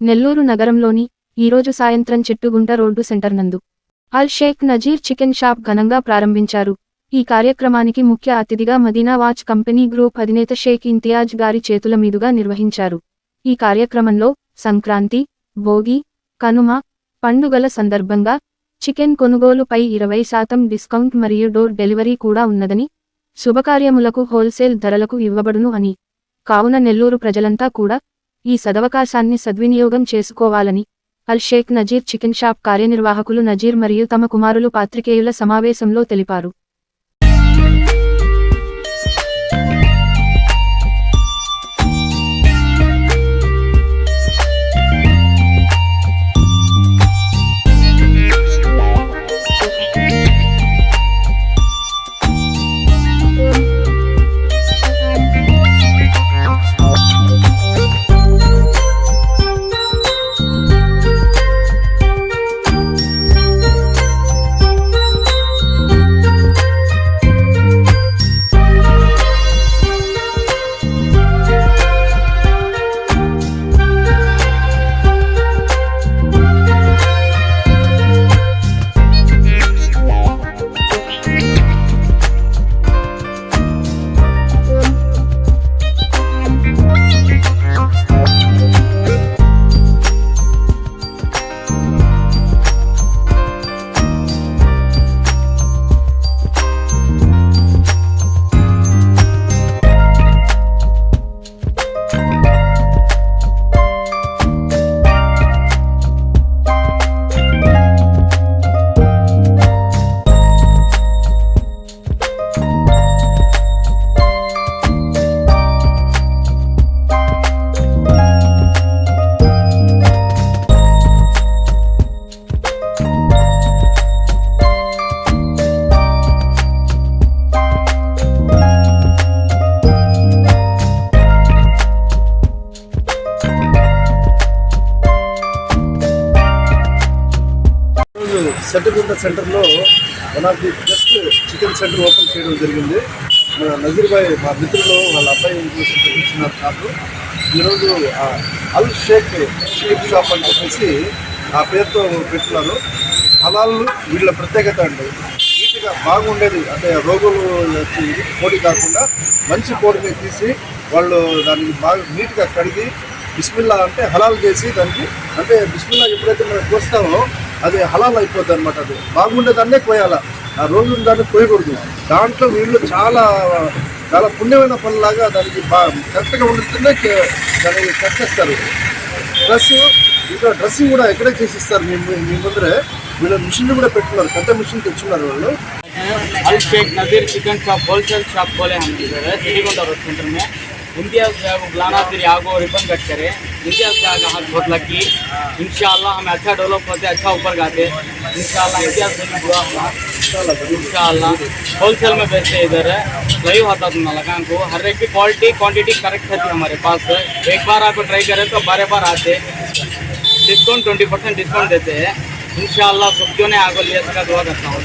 నెల్లూరు నగరంలోని ఈరోజు సాయంత్రం చెట్టుగుంట రోడ్డు సెంటర్ నందు అల్ షేక్ నజీర్ చికెన్ షాప్ ఘనంగా ప్రారంభించారు. ఈ కార్యక్రమానికి ముఖ్య అతిథిగా మదీనా వాచ్ కంపెనీ గ్రూప్ అధినేత షేక్ ఇంతియాజ్ గారి చేతుల మీదుగా నిర్వహించారు. ఈ కార్యక్రమంలో సంక్రాంతి భోగి కనుమ పండుగల సందర్భంగా చికెన్ కొనుగోలుపై ఇరవై శాతం డిస్కౌంట్ మరియు డోర్ డెలివరీ కూడా ఉన్నదని శుభకార్యములకు హోల్సేల్ ధరలకు ఇవ్వబడును అని కావున నెల్లూరు ప్రజలంతా కూడా ఈ సదవకాశాన్ని సద్వినియోగం చేసుకోవాలని అల్ షేక్ నజీర్ చికెన్ షాప్ కార్యనిర్వాహకులు నజీర్ మరియు తమ కుమారులు పాత్రికేయుల సమావేశంలో తెలిపారు. సెంటర్గుంట సెంటర్లో one of the best chicken centre open చేయడం జరిగింది. మన నజీర్బాయ్ మా మిత్రులు వాళ్ళ అబ్బాయి ఇచ్చిన కాదు ఈరోజు అల్ షేక్ షేక్ షాప్ అని చెప్పేసి ఆ పేరుతో పెట్టున్నారు ఫలాలు వీళ్ళ ప్రత్యేకత అండి. నీట్గా బాగుండేది. అంటే రోగులు వచ్చి కోడి కాకుండా మంచి కోడిని తీసి వాళ్ళు దాన్ని బాగా నీట్గా కడిగి బిస్మిల్లా అంటే హలాల్ చేసి దానికి అంటే బిస్మిల్లా ఎప్పుడైతే మనం కోస్తామో అది హలాల్ అయిపోద్ది అనమాట అది. బాగుండే దాన్నే ఆ రోజు దాన్ని కోయకూడదు దాంట్లో వీళ్ళు చాలా చాలా పుణ్యమైన పనులాగా దానికి బా కరెక్ట్గా ఉంటుందే దానికి కట్టేస్తారు ప్లస్ ఇంకా డ్రెస్సింగ్ కూడా ఎక్కడే చేసిస్తారు మీ మీ ముందరే. వీళ్ళ మిషన్లు కూడా పెట్టుకున్నారు. పెద్ద మిషన్ తెచ్చుకున్నారు వాళ్ళు. Abhishek Nazeer chicken shop wholesale shop బోలే హమ్ ఇదిగోండ इधर सिटी गुंडा रोड सेंटर में इम्तियाज़ जो है वो बुलाना फिर आगो रिबन कट करे। इम्तियाज़ का आगे हाथ बहुत लगी इंशाल्लाह हमें अच्छा डेवलप होते अच्छा ऊपर गाते। इंशाल्लाह इम्तियाज़ से भी दुआ हुआ। इंशाल्लाह होलसेल में बेचते इधर है। वही होता तुम लगान को। हर एक की क्वालिटी क्वांटिटी करेक्ट रहती हमारे पास। एक बार आपको ट्राई करें तो बारह बार आते। डिस्काउंट ट्वेंटी परसेंट डिस्काउंट देते हैं। इंशाल्लाह सब्जियों ने आगो लिया सका दुआ करता हूँ।